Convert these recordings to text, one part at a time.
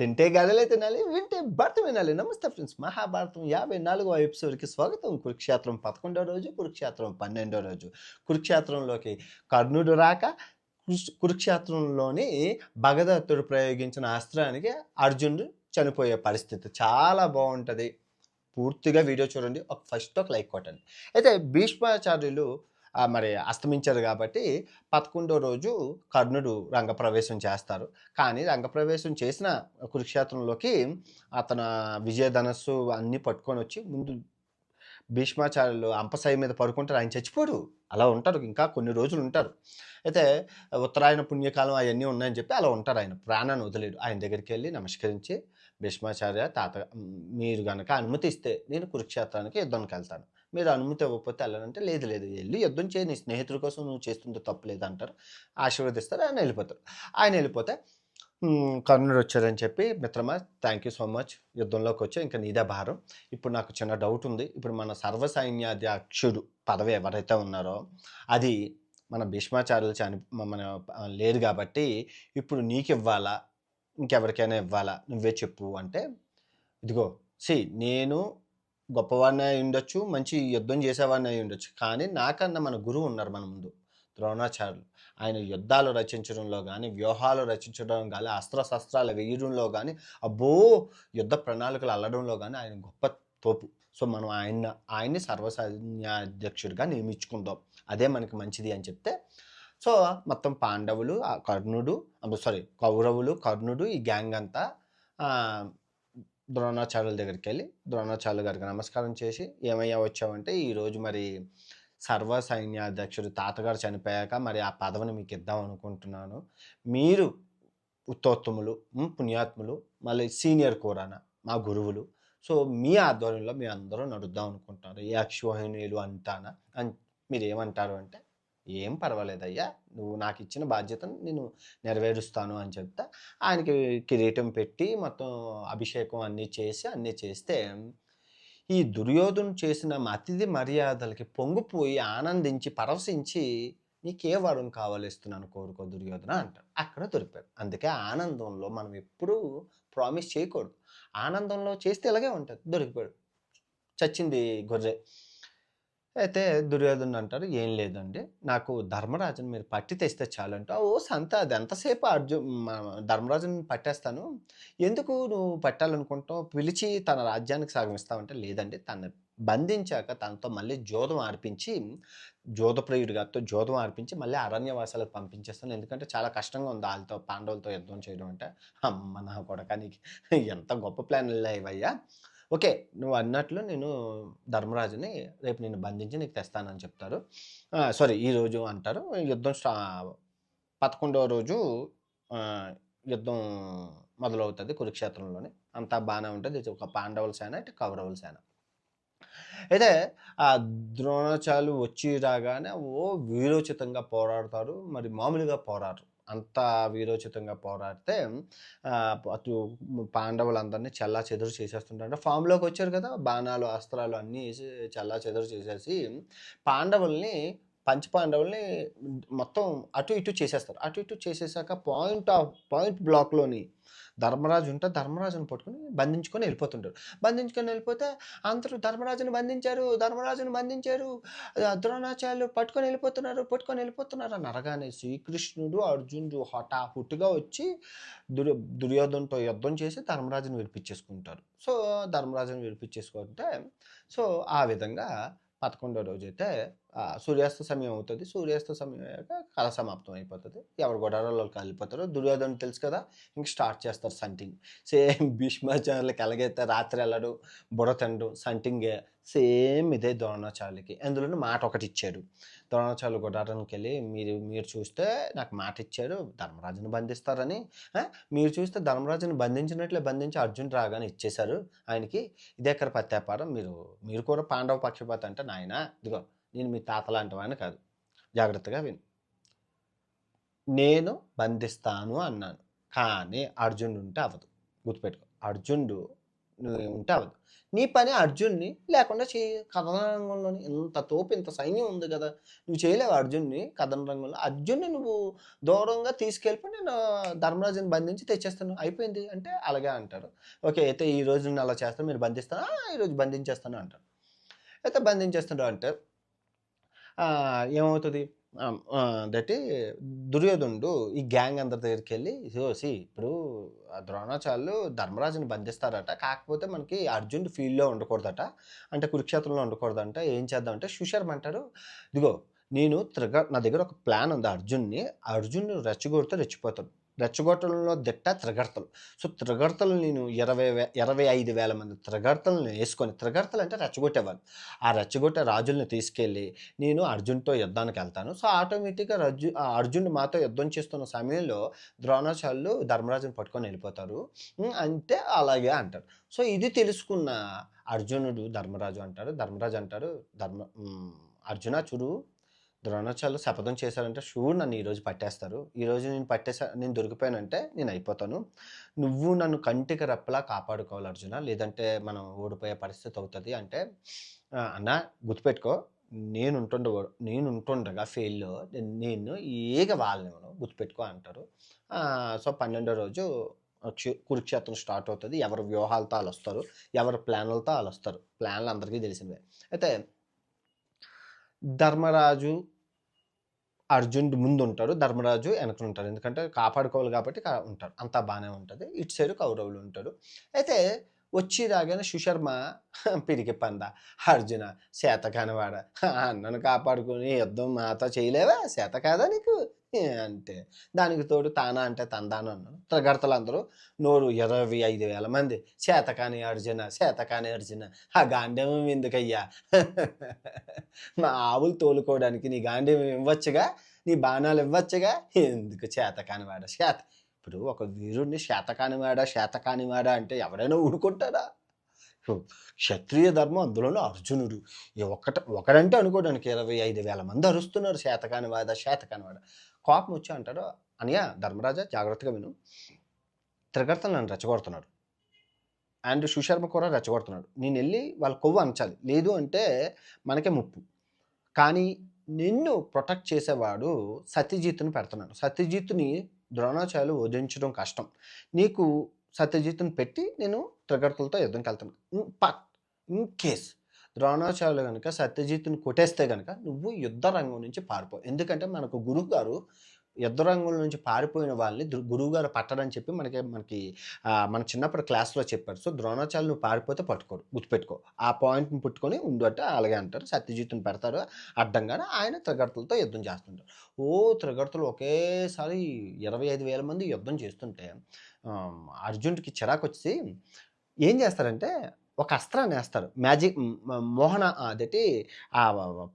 తింటే గడలే తినాలి వింటే భర్త వినాలి. నమస్తే ఫ్రెండ్స్ మహాభారతం యాభై నాలుగవ ఎపిసోడ్కి స్వాగతం. కురుక్షేత్రం పదకొండో రోజు కురుక్షేత్రం పన్నెండో రోజు. కురుక్షేత్రంలోకి కర్ణుడు రాక కురుక్షేత్రంలోని భగదత్తుడు ప్రయోగించిన అస్త్రానికి అర్జునుడు చనిపోయే పరిస్థితి చాలా బాగుంటుంది. పూర్తిగా వీడియో చూడండి ఒక ఫస్ట్ ఒక లైక్ కొట్టండి. అయితే భీష్మాచార్యులు మరి అస్తమించారు కాబట్టి పదకొండో రోజు కర్ణుడు రంగప్రవేశం చేస్తారు. కానీ రంగప్రవేశం చేసిన కురుక్షేత్రంలోకి అతను విజయధనస్సు అన్నీ పట్టుకొని వచ్చి ముందు భీష్మాచార్యులు అంపసాయి మీద పడుకుంటారు. ఆయన చచ్చిపోడు. అలా ఉంటారు. ఇంకా కొన్ని రోజులు ఉంటారు. అయితే ఉత్తరాయణ పుణ్యకాలం అవన్నీ ఉన్నాయని చెప్పి అలా ఉంటారు. ఆయన ప్రాణాన్ని వదిలేడు. ఆయన దగ్గరికి వెళ్ళి నమస్కరించి భీష్మాచార్య తాత మీరు కనుక అనుమతిస్తే నేను కురుక్షేత్రానికి యుద్ధానికి వెళ్తాను. మీరు అనుమతి ఇవ్వకపోతే వెళ్ళాలంటే లేదు లేదు. వెళ్ళి యుద్ధం చేయి. నీ స్నేహితుల కోసం నువ్వు చేస్తుంటే తప్పలేదు అంటారు ఆశీర్వదిస్తారు. ఆయన వెళ్ళిపోతారు. ఆయన వెళ్ళిపోతే కర్ణుడు వచ్చారని చెప్పి మిత్రమా థ్యాంక్ యూ సో మచ్ యుద్ధంలోకి వచ్చా ఇంకా నీదే భారం. ఇప్పుడు నాకు చిన్న డౌట్ ఉంది. ఇప్పుడు మన సర్వ సైన్యాధ్యక్షుడు పదవి ఎవరైతే ఉన్నారో అది మన భీష్మాచార్యులు చని మన లేరు కాబట్టి ఇప్పుడు నీకు ఇవ్వాలా? ఇంకెవరికైనా ఇవ్వాలా? నువ్వే చెప్పు. అంటే ఇదిగో సి నేను గొప్పవాడిని అయి ఉండొచ్చు మంచి యుద్ధం చేసేవాడిని అయి ఉండొచ్చు. కానీ నాకన్నా మన గురువు ఉన్నారు మన ముందు ద్రోణాచార్యులు. ఆయన యుద్ధాలు రచించడంలో కానీ వ్యూహాలు రచించడం కానీ అస్త్రశస్త్రాలు వేయడంలో కానీ అబ్బో! యుద్ధ ప్రణాళికలు అల్లడంలో కానీ ఆయన గొప్ప తోపు. సో మనం ఆయన ఆయన్ని సర్వసైన్యాధ్యక్షుడిగా నియమించుకుందాం. అదే మనకి మంచిది అని చెప్తే సో మొత్తం పాండవులు ఆ కర్ణుడు సారీ కౌరవులు కర్ణుడు ఈ గ్యాంగ్ అంతా ద్రోణాచార్యుల దగ్గరికి వెళ్ళి ద్రోణాచార్యుల గారికి నమస్కారం చేసి ఏమయ్యా వచ్చావంటే ఈరోజు మరి సర్వ సైన్యాధ్యక్షుడు తాతగారు చనిపోయాక మరి ఆ పదవిని మీకు ఇద్దాం అనుకుంటున్నాను. మీరు ఉత్తోత్తములు పుణ్యాత్ములు మళ్ళీ సీనియర్ కూరాన మా గురువులు. సో మీ ఆధ్వర్యంలో మీ అందరూ నడుద్దాం అనుకుంటున్నారు. ఈ అక్షోహిణీయులు అంటానా అని మీరు ఏమంటారు అంటే ఏం పర్వాలేదయ్యా నువ్వు నాకు ఇచ్చిన బాధ్యతను నేను నెరవేరుస్తాను అని చెప్తా. ఆయనకి కిరీటం పెట్టి మొత్తం అభిషేకం అన్నీ చేసి అన్నీ చేస్తే ఈ దుర్యోధను చేసిన అతిథి మర్యాదలకి పొంగిపోయి ఆనందించి పరవశించి నీకే వరం కావాలిస్తున్నాను కోరుకో దుర్యోధన అంటాడు. అక్కడ దొరికాడు అందుకే ఆనందంలో మనం ఎప్పుడూ ప్రామిస్ చేయకూడదు. ఆనందంలో చేస్తే ఇలాగే ఉంటుంది. దొరికిపోయాడు. చచ్చింది గొర్రె. అయితే దుర్యోధను అంటారు ఏం లేదండి. నాకు ధర్మరాజుని మీరు పట్టి తెస్తే చాలు అంటే ఓ సంత అది ఎంతసేపు అర్జున్ ధర్మరాజుని పట్టేస్తాను? ఎందుకు నువ్వు పట్టాలనుకుంటావు పిలిచి తన రాజ్యానికి సాగమిస్తావంటే లేదండి. తను బంధించాక తనతో మళ్ళీ జోదం ఆర్పించి జోదప్రియుడి గారితో జోదం ఆర్పించి మళ్ళీ అరణ్యవాసాలకు పంపించేస్తాను. ఎందుకంటే చాలా కష్టంగా ఉంది వాళ్ళతో పాండవులతో యుద్ధం చేయడం అంటే. అమ్మ నా కొడక నీకు ఎంత గొప్ప ప్లాన్లు ఇవయ్యా ఓకే. నువ్వు అన్నట్లు నేను ధర్మరాజుని రేపు నేను బంధించి నీకు తెస్తానని చెప్తారు. సారీ ఈ రోజు అంటారు. యుద్ధం స్టా పదకొండవ రోజు యుద్ధం మొదలవుతుంది కురుక్షేత్రంలోనే. అంతా బాగానే ఉంటుంది. ఇది ఒక పాండవుల సేన ఇటు కౌరవుల సేన. అయితే ఆ ద్రోణాచార్యులు వచ్చి రాగానే ఓ వీరోచితంగా పోరాడతారు. మరి మామూలుగా పోరాడరు. అంత వీరోచితంగా పోరాడితే అటు పాండవులందరినీ చల్లా చెదురు చేసేస్తుంటారు ఫామ్లోకి వచ్చారు కదా బాణాలు అస్త్రాలు అన్నీ చల్లా చెదురు చేసేసి పాండవుల్ని పంచ పాండవుల్ని మొత్తం అటు ఇటు చేసేస్తారు. అటు ఇటు చేసేసాక పాయింట్ ఆఫ్ పాయింట్ బ్లాక్లోని ధర్మరాజు ఉంటే ధర్మరాజును పట్టుకొని బంధించుకొని వెళ్ళిపోతుంటారు బంధించుకొని వెళ్ళిపోతే అందరూ ధర్మరాజుని బంధించారు ధర్మరాజుని బంధించారు ద్రోణాచార్యులు పట్టుకొని వెళ్ళిపోతున్నారు పట్టుకొని వెళ్ళిపోతున్నారు అని అనగానే శ్రీకృష్ణుడు అర్జునుడు హఠాహుటిగా వచ్చి దుర్యో దుర్యోధనతో యుద్ధం చేసి ధర్మరాజుని విడిపించేసుకుంటారు. సో ధర్మరాజును విడిపించేసుకుంటే సో ఆ విధంగా పదకొండో రోజు అయితే సూర్యాస్త సమయం అవుతుంది. సూర్యాస్త సమయం అయ్యాక కళ సమాప్తం అయిపోతుంది. ఎవరు గొడవలలో కలిపోతారు దుర్యోధన తెలుసు కదా ఇంక స్టార్ట్ చేస్తారు సంటింగ్. సేమ్ భీష్మాచార్యులకి ఎలాగైతే రాత్రి వెళ్ళడు బుడతండు సంటింగ్ సంటింగే. సేమ్ ఇదే ద్రోణాచార్యులకి. అందులో మాట ఒకటి ఇచ్చాడు. ద్రోణాచార్యులు గొడవడానికి వెళ్ళి మీరు మీరు చూస్తే నాకు మాట ఇచ్చారు ధర్మరాజుని బంధిస్తారని. మీరు చూస్తే ధర్మరాజును బంధించినట్లే బంధించి అర్జున్ రాగానే ఇచ్చేశారు. ఆయనకి ఇదే ఇక్కడ ప్రత్యాపారం మీరు మీరు కూడా పాండవ పక్షపాత అంటే నాయన ఇదిగో నేను మీ తాత లాంటి వాడిని కాదు. జాగ్రత్తగా విను. నేను బంధిస్తాను అన్నాను. కానీ అర్జునుడు ఉంటే అవ్వదు. గుర్తుపెట్టుకో. అర్జునుడు నువ్వు ఉంటే అవ్వదు. నీ పని అర్జున్ని లేకుండా చేయి కథన రంగంలోని ఇంత తోపు ఇంత సైన్యం ఉంది కదా నువ్వు చేయలేవు అర్జున్ని కథన రంగంలో. అర్జున్ని నువ్వు దూరంగా తీసుకెళ్ళిపోయి నేను ధర్మరాజుని బంధించి తెచ్చేస్తాను. అయిపోయింది అంటే అలాగే అంటారు. ఓకే అయితే ఈ రోజు నేను అలా చేస్తాను మీరు బంధిస్తాను. ఈరోజు ఈ రోజు బంధించేస్తాను అంటారు. అయితే బంధించేస్తాడు అంటే ఏమవుతుంది? దట్ దుర్యోధనుడు ఈ గ్యాంగ్ అందరి దగ్గరికి వెళ్ళి చూసి ఇప్పుడు ఆ ద్రోణాచార్యులు ధర్మరాజుని బంధిస్తారట. కాకపోతే మనకి అర్జున్ ఫీల్డ్లో ఉండకూడదట. అంటే కురుక్షేత్రంలో ఉండకూడదంట. ఏం చేద్దామంటే సుశర్మ అంటారు ఇదిగో నేను త్రిగ నా దగ్గర ఒక ప్లాన్ ఉంది అర్జున్ని. అర్జున్ రెచ్చగొడితే రెచ్చిపోతాడు. రెచ్చగొట్టడంలో దిట్ట త్రిగర్తలు. సో త్రిగర్తలు నేను ఇరవై వే ఇరవై ఐదు వేల మంది త్రిగర్తలను వేసుకొని త్రిగర్తలు అంటే రెచ్చగొట్టేవాళ్ళు. ఆ రెచ్చగొట్టే రాజుల్ని తీసుకెళ్ళి నేను అర్జున్తో యుద్ధానికి వెళ్తాను. సో ఆటోమేటిక్గా రజ్జు ఆ అర్జున్ మాతో యుద్ధం చేస్తున్న సమయంలో ద్రోణాచార్యులు ధర్మరాజుని పట్టుకొని వెళ్ళిపోతారు. అంటే అలాగే అంటారు. సో ఇది తెలుసుకున్న అర్జునుడు ధర్మరాజు అంటారు ధర్మరాజు అంటారు ధర్మ అర్జున చూడు. ద్రోణాచార్యులు శపథం చేశారంటే షూర్ నన్ను ఈరోజు పట్టేస్తారు. ఈరోజు నేను పట్టేసా నేను దొరికిపోయానంటే నేను అయిపోతాను. నువ్వు నన్ను కంటికి రెప్పలా కాపాడుకోవాలి అర్జున. లేదంటే మనం ఓడిపోయే పరిస్థితి అవుతుంది అంటే అన్న గుర్తుపెట్టుకో నేను ఉంటుండ నేను ఉంటుండగా ఫెయిల్లో నేను ఏగ వాళ్ళని గుర్తుపెట్టుకో అంటారు. సో పన్నెండో రోజు కురుక్షేత్రం స్టార్ట్ అవుతుంది. ఎవరి వ్యూహాలతో వాళ్ళు వస్తారు ఎవరి ప్లాన్లతో వాళ్ళు వస్తారు ప్లాన్లు అందరికీ తెలిసినవే అయితే ధర్మరాజు అర్జునుడు ముందు ఉంటాడు ధర్మరాజు వెనక ఉంటాడు ఎందుకంటే కాపాడుకోవాలి కాబట్టి ఉంటారు అంతా బాగానే ఉంటుంది. ఇటు సైడ్ కౌరవులు ఉంటాడు అయితే వచ్చి రాగానే సుశర్మ పిరికి పంద. అర్జున చేత కానివాడ? అన్నను కాపాడుకుని యుద్ధం మాతో చేయలేవా? చేత కాదా నీకు? అంటే దానికి తోడు తానా అంటే తందాను అన్నాను. త్రిగర్తలు అందరూ నోరు ఇరవై ఐదు వేల మంది. చేతకాని అర్జున చేతకాని అర్జున ఆ గాంధీవం ఎందుకయ్యా? మా ఆవులు తోలుకోవడానికి నీ గాంధీవం ఇవ్వచ్చుగా? నీ బాణాలు ఇవ్వచ్చుగా? ఎందుకు చేతకాని వాడ? చేత ఇప్పుడు ఒక వీరుడిని శాతకానివాడా శాతకానివాడా అంటే ఎవరైనా ఊరుకుంటారా? క్షత్రియ ధర్మం అందులోనూ అర్జునుడు. ఒకట ఒకడంటే అనుకోవడానికి ఇరవై ఐదు వేల మంది అరుస్తున్నారు. శాతకానివాద శాతకానివాడ కోపం వచ్చి అంటాడు అనియా ధర్మరాజా జాగ్రత్తగా విను. త్రికర్తను నన్ను రెచ్చగొడుతున్నాడు. అండ్ సుశర్మ కూడా రెచ్చగొడుతున్నాడు. నేను వెళ్ళి వాళ్ళ కొవ్వు అంచాలి లేదు అంటే మనకే ముప్పు. కానీ నిన్ను ప్రొటెక్ట్ చేసేవాడు సత్యజిత్ను పెడుతున్నాడు. సత్యజిత్ని ద్రోణాచార్యులు వధించడం కష్టం. నీకు సత్యజిత్తుని పెట్టి నేను త్రిగర్తలతో యుద్ధంకి వెళ్తాను పట్. ఇన్ కేస్ ద్రోణాచార్యులు కనుక సత్యజిత్తుని కొట్టేస్తే కనుక నువ్వు యుద్ధ రంగం నుంచి పారిపో. ఎందుకంటే మనకు గురువు గారు యుద్ధ రంగుల నుంచి పారిపోయిన వాళ్ళని దు- గురువు గారు పట్టడని చెప్పి మనకి మనకి మన చిన్నప్పుడు క్లాస్లో చెప్పారు. సో ద్రోణాచార్యులు నువ్వు పారిపోతే పట్టుకోరు గుర్తుపెట్టుకో. ఆ పాయింట్ని పుట్టుకొని ఉండు అంటే అలాగే అంటారు. సత్యజిత్తుని పెడతారు అడ్డంగానే ఆయన త్రిగర్తలతో యుద్ధం చేస్తుంటారు ఓ త్రిగర్తలు ఒకేసారి ఇరవై ఐదు వేల మంది యుద్ధం చేస్తుంటే అర్జున్కి చిరాకు వచ్చి ఏం చేస్తారంటే ఒక అస్త్రాన్ని వేస్తారు. మ్యాజిక్ మోహన అదేంటి ఆ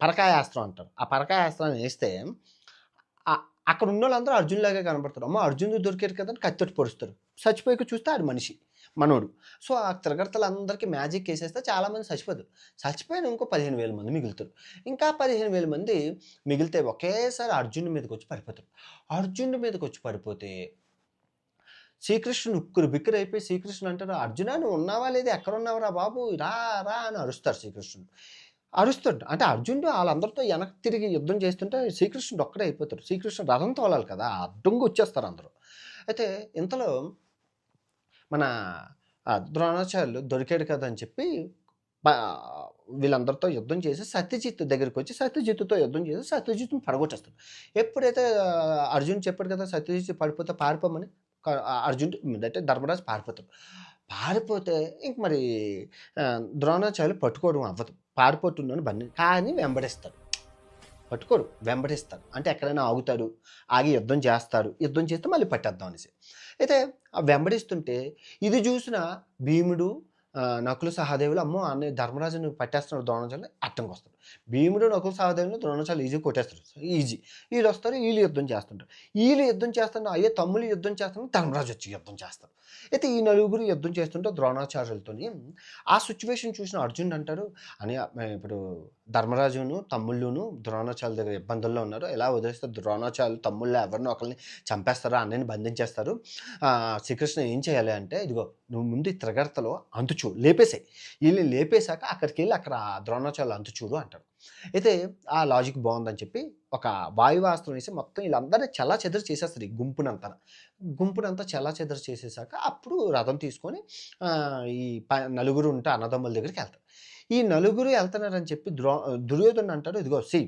పరకాయ అస్త్రం అంటారు. ఆ పరకాయ అస్త్రాన్ని వేస్తే అక్కడ ఉన్న వాళ్ళందరూ అర్జున్లాగే కనబడతారు. అమ్మ అర్జునుడు దొరికారు కదా అని పొడుస్తారు. చచ్చిపోయి చూస్తే ఆడు మనిషి మనోడు. సో ఆ తిరగడతలందరికీ మ్యాజిక్ వేసేస్తే చాలామంది చచ్చిపోతారు. చచ్చిపోయిన ఇంకో పదిహేను వేల మంది మిగులుతారు. ఇంకా పదిహేను వేల మంది మిగిలితే ఒకేసారి అర్జునుడి మీదకి వచ్చి పడిపోతారు. అర్జునుడి మీదకి వచ్చి పడిపోతే శ్రీకృష్ణుడు ఉక్కురు బిక్కురు అయిపోయి శ్రీకృష్ణుడు అంటారు అర్జున నువ్వు ఉన్నావా లేదా? ఎక్కడ ఉన్నావురా బాబు? రా రా అని అరుస్తారు శ్రీకృష్ణుడు. అరుస్తాడు. అంటే అర్జునుడు వాళ్ళందరితో వెనక్కి తిరిగి యుద్ధం చేస్తుంటే శ్రీకృష్ణుడు ఒక్కడే అయిపోతాడు. శ్రీకృష్ణుడు రథం తోలాలి కదా అడ్డంగా వచ్చేస్తారు అందరూ. అయితే ఇంతలో మన ద్రోణాచార్యులు దొరికాడు కదా అని చెప్పి వీళ్ళందరితో యుద్ధం చేసి సత్యజిత్ దగ్గరికి వచ్చి సత్యజిత్తుతో యుద్ధం చేసి సత్యజిత్ను పడగొట్టేస్తాడు. ఎప్పుడైతే అర్జున్ చెప్పాడు కదా సత్యజిత్ పడిపోతే పారిపోమని అర్జున్ అంటే ధర్మరాజు పారిపోతాడు. పారిపోతే ఇంక మరి ద్రోణాచార్యులు పట్టుకోవడం అవ్వదు. పారిపోతున్నాను బండి కానీ వెంబడిస్తాడు. పట్టుకోరు వెంబడిస్తారు అంటే ఎక్కడైనా ఆగుతారు ఆగి యుద్ధం చేస్తారు యుద్ధం చేస్తే మళ్ళీ పట్టేద్దాం అనేసి. అయితే ఆ వెంబడిస్తుంటే ఇది చూసిన భీముడు నకులు సహదేవులు అమ్మో అన్నయ్య ధర్మరాజును పట్టేస్తున్నాడు ద్రోణాచార్యులు అట్టంకి వస్తాడు భీముడు నకులు సహదేవులు ద్రోణాచార్యులు ఈజీ కొట్టేస్తారు ఈజీ. వీళ్ళు వస్తారు వీళ్ళు యుద్ధం చేస్తుంటారు. వీళ్ళు యుద్ధం చేస్తున్న అయ్యే తమ్ముళ్ళు యుద్ధం చేస్తున్న ధర్మరాజు వచ్చి యుద్ధం చేస్తారు అయితే ఈ నలుగురు యుద్ధం చేస్తుంటే ద్రోణాచార్యులతో ఆ సిచ్యువేషన్ చూసిన అర్జునుడు అంటాడు అని ఇప్పుడు ధర్మరాజును తమ్ముళ్ళును ద్రోణాచార్యుల దగ్గర ఇబ్బందుల్లో ఉన్నారు ఎలా వదిలేస్తారు ద్రోణాచార్యులు తమ్ముళ్ళు ఎవరినో ఒకరిని చంపేస్తారు అన్నని బంధించేస్తారు. శ్రీకృష్ణ ఏం చేయాలి అంటే ఇదిగో నువ్వు ముందు త్రిగర్తలో అంతు చూడు లేపేసాయి. వీళ్ళు లేపేశాక అక్కడికి వెళ్ళి అక్కడ ద్రోణాచార్యులు అంతు చూడు అయితే ఆ లాజిక్ బాగుందని చెప్పి ఒక వాయువాస్త్రం వేసి మొత్తం వీళ్ళందరినీ చల్లా చెదరు చేసేస్తారు ఈ గుంపునంతా. గుంపునంతా చల్లా చెదరు చేసేసాక అప్పుడు రథం తీసుకొని ఈ ప- నలుగురు ఉంటే అన్నదమ్ముల దగ్గరికి వెళ్తారు. ఈ నలుగురు వెళ్తున్నారని చెప్పి ద్రో దుర్యోధన అంటాడు. ఇదిగో సి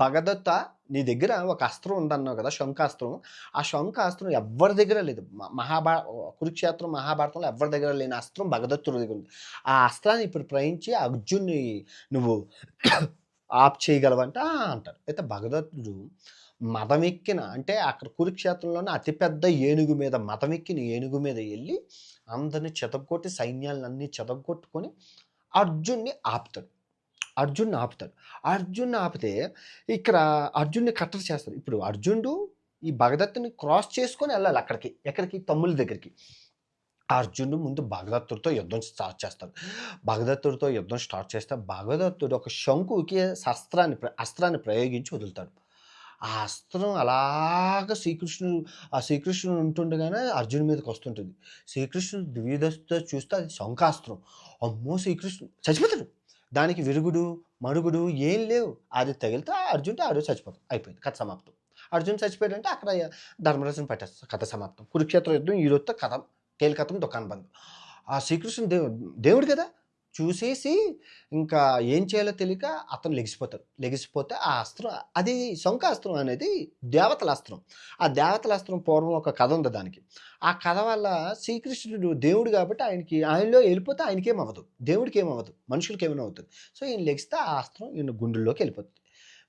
భగదత్త నీ దగ్గర ఒక అస్త్రం ఉందన్నావు కదా శంఖాస్త్రం. ఆ శంఖాస్త్రం ఎవరి దగ్గర లేదు. మహాభార మహాభా కురుక్షేత్రం మహాభారతంలో ఎవరి దగ్గర లేని అస్త్రం భగదత్తుడి దగ్గర ఉంది. ఆ అస్త్రాన్ని ఇప్పుడు ప్రయించి అర్జున్ని నువ్వు ఆప్ చేయగలవంట అంటారు అయితే భగదత్తుడు మదమెక్కిన అంటే అక్కడ కురుక్షేత్రంలోనే అతిపెద్ద ఏనుగు మీద మదమెక్కిన ఏనుగు మీద వెళ్ళి అందరిని చెతగొట్టి సైన్యాలన్నీ చెతగొట్టుకొని అర్జున్ని ఆపుతాడు. అర్జున్ని ఆపుతాడు. అర్జున్ని ఆపితే ఇక్కడ అర్జున్ని కట్టర్ చేస్తారు ఇప్పుడు అర్జునుడు ఈ భగదత్తుని క్రాస్ చేసుకొని వెళ్ళాలి అక్కడికి. ఎక్కడికి? తమ్ముల దగ్గరికి. అర్జునుడు ముందు భగదత్తుడితో యుద్ధం స్టార్ట్ చేస్తాడు. భగదత్తుడితో యుద్ధం స్టార్ట్ చేస్తే భగదత్తుడు ఒక శంకుకి శస్త్రాన్ని అస్త్రాన్ని ప్రయోగించి వదులుతాడు. ఆ అస్త్రం అలాగ శ్రీకృష్ణుడు ఆ శ్రీకృష్ణుడు ఉంటుండగానే అర్జున్ మీదకి వస్తుంటుంది. శ్రీకృష్ణుడు దివ్యదశతో చూస్తే అది శంఖాస్త్రం. అమ్మో శ్రీకృష్ణుడు! చచ్చిపోతాడు. దానికి విరుగుడు మరుగుడు ఏం లేవు. అది తగిలితే ఆ అర్జున్ ఆ రోజు చచ్చిపోతాడు. అయిపోయింది. కథ సమాప్తం. అర్జున్ చచ్చిపోయాడంటే అక్కడ ధర్మరాజుని పట్టేస్తారు కథ సమాప్తం. కురుక్షేత్ర యుద్ధం. ఈ రోజుతో కథ. తేలికతం దుకాణం బంద్. ఆ శ్రీకృష్ణుడు దేవుడు దేవుడు కదా? చూసేసి ఇంకా ఏం చేయాలో తెలియక అతను లెగిసిపోతాడు. లెగిసిపోతే ఆ అస్త్రం అది శంఖాస్త్రం అనేది దేవతల అస్త్రం. ఆ దేవతల అస్త్రం పూర్వం ఒక కథ ఉంది దానికి. ఆ కథ వల్ల శ్రీకృష్ణుడు దేవుడు కాబట్టి ఆయనకి ఆయనలో వెళ్ళిపోతే ఆయనకేం అవ్వదు. దేవుడికి ఏమవ్వదు అవ్వదు. మనుషులకి ఏమైనా అవుతుంది. సో ఈయన లెగిస్తే ఆ అస్త్రం ఈయన గుండెల్లోకి వెళ్ళిపోతుంది.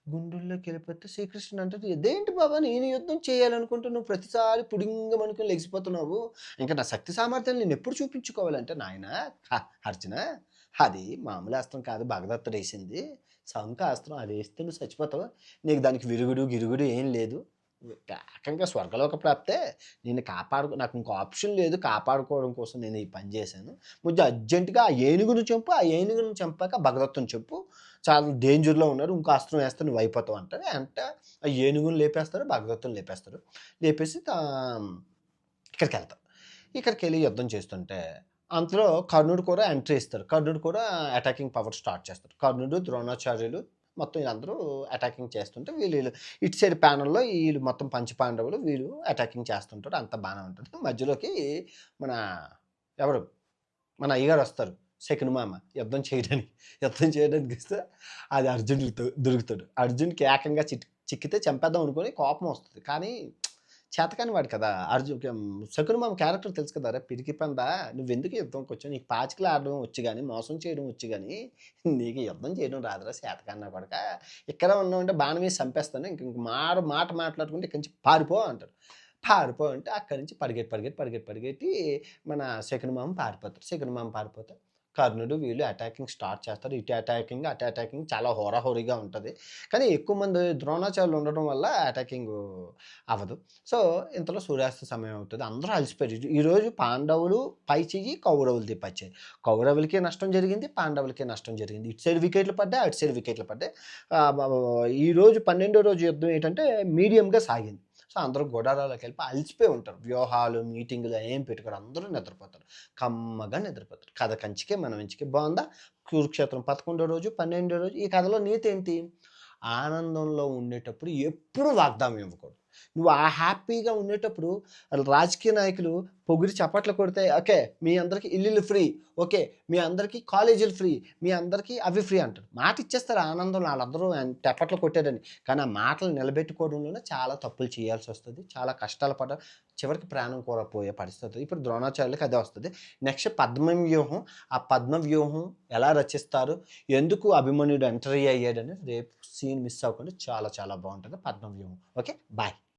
గుండెల్లోకి వెళ్ళిపోతే శ్రీకృష్ణుడు అంటాడు ఇదేంటి బాబా? నేను యుద్ధం చేయాలనుకుంటే నువ్వు ప్రతిసారి పుడింగం అనుకుని లెగిసిపోతున్నావు. ఇంకా నా శక్తి సామర్థ్యం నేను ఎప్పుడు చూపించుకోవాలంటే నాయన అర్జున అది మామూలు అస్త్రం కాదు భగదత్తుడు వేసింది. శంఖ అస్త్రం అది వేస్తే నువ్వు చచ్చిపోతావు. నీకు దానికి విరుగుడు గిరుగుడు ఏం లేదు. ఏకంగా స్వర్గలోక ప్రాప్తే నేను కాపాడు నాకు ఇంకో ఆప్షన్ లేదు కాపాడుకోవడం కోసం నేను ఈ పని చేశాను. ముందు అర్జెంటుగా ఆ ఏనుగును చంపు ఆ ఏనుగును చంపాక భగదత్తుని చెప్పు. చాలా డేంజర్లో ఉన్నారు ఇంకో అస్త్రం వేస్తే నువ్వు అయిపోతావు అంటే అంటే ఆ ఏనుగును లేపేస్తారు భగదత్తుని లేపేస్తారు. లేపేసి తా- ఇక్కడికి వెళ్తారు ఇక్కడికి వెళ్ళి యుద్ధం చేస్తుంటే అంతలో కర్ణుడు కూడా ఎంట్రీ ఇస్తారు. కర్ణుడు కూడా అటాకింగ్ పవర్ స్టార్ట్ చేస్తారు. కర్ణుడు ద్రోణాచార్యులు మొత్తం వీళ్ళందరూ అటాకింగ్ చేస్తుంటే వీళ్ళు ఇటు సైడ్ ప్యానల్లో వీళ్ళు మొత్తం పంచపాండవులు వీళ్ళు అటాకింగ్ చేస్తుంటారు. అంత బాగానే ఉంటుంది. మధ్యలోకి మన ఎవరు? మన అయ్యగారు వస్తారు. సెకండ్ మామ యుద్ధం చేయడానికి. యుద్ధం చేయడానికి ఇస్తే అది అర్జునుడితో దొరుకుతాడు. అర్జున్కి ఏకంగా చిక్ చిక్కితే చంపేద్దాం అనుకొని కోపం వస్తుంది. కానీ చేతకాని వాడు కదా! అర్జున్ శకుని మామ క్యారెక్టర్ తెలుసు కదా రే! పిరికి పందా! నువ్వు ఎందుకు యుద్ధంకి వచ్చావు నీకు పాచికలు ఆడడం వచ్చి కానీ మోసం చేయడం వచ్చి కానీ నీకు యుద్ధం చేయడం రాదురా చేతకన్నా కొడక! ఇక్కడ ఉన్నామంటే బాణం వేసి చంపేస్తాను ఇంక మాట మాట మాట్లాడుకుంటే ఇక్కడి నుంచి పారిపో అంటారు పారిపో అంటే అక్కడి నుంచి పరిగెట్టి పరిగెట్టి పరిగెట్టి పరిగెట్టి మన సెకండ్ మామ పారిపోతారు సెకండ్ మామ పారిపోతారు కర్ణుడు వీళ్ళు అటాకింగ్ స్టార్ట్ చేస్తారు. ఇటు అటాకింగ్ అటు అటాకింగ్ చాలా హోరాహోరీగా ఉంటుంది. కానీ ఎక్కువ మంది ద్రోణాచార్యులు ఉండడం వల్ల అటాకింగ్ అవ్వదు. సో ఇంతలో సూర్యాస్త సమయం అవుతుంది. అందరూ అలసిపోయారు. ఈరోజు పాండవులు పై చెయ్యి కౌరవులు తిప్పచ్చాయి కౌరవులకే నష్టం జరిగింది పాండవులకే నష్టం జరిగింది. ఇటు సైడ్ వికెట్లు పడ్డాయి అటు సైడ్ వికెట్లు పడ్డాయి. ఈరోజు పన్నెండో రోజు యుద్ధం ఏంటంటే మీడియంగా సాగింది. సో అందరూ గొడారాలకు వెళ్ళి అలసిపోయి ఉంటారు. వ్యూహాలు మీటింగులు ఏం పెట్టుకోరు అందరూ నిద్రపోతారు. కమ్మగా నిద్రపోతారు. కథ కంచికే మనం ఇంచుకే బాగుందా? కురుక్షేత్రం పదకొండో రోజు పన్నెండో రోజు ఈ కథలో నీతి ఏంటి? ఆనందంలో ఉండేటప్పుడు ఎప్పుడు వాగ్దానం ఇవ్వకూడదు. నువ్వు ఆ హ్యాపీగా ఉండేటప్పుడు రాజకీయ నాయకులు పొగిరి చప్పట్లు కొడితే ఓకే మీ అందరికీ ఇల్లులు ఫ్రీ ఓకే మీ అందరికీ కాలేజీలు ఫ్రీ మీ అందరికీ అవి ఫ్రీ అంటారు. మాట ఇచ్చేస్తారు ఆనందం వాళ్ళందరూ చప్పట్లు కొట్టారని కానీ ఆ మాటలు నిలబెట్టుకోవడంలోనే చాలా తప్పులు చేయాల్సి వస్తుంది చాలా కష్టాలు పడ చివరికి ప్రాణం కూడా పోయే పరిస్థితి. ఇప్పుడు ద్రోణాచార్యులకు అదే వస్తుంది. నెక్స్ట్ పద్మ వ్యూహం ఆ పద్మ వ్యూహం ఎలా రచిస్తారు ఎందుకు అభిమన్యుడు ఎంటర్ అయ్యాడని రేపు సీన్ మిస్ అవ్వకుండా చాలా చాలా బాగుంటుంది పద్మ వ్యూహం ఓకే బాయ్.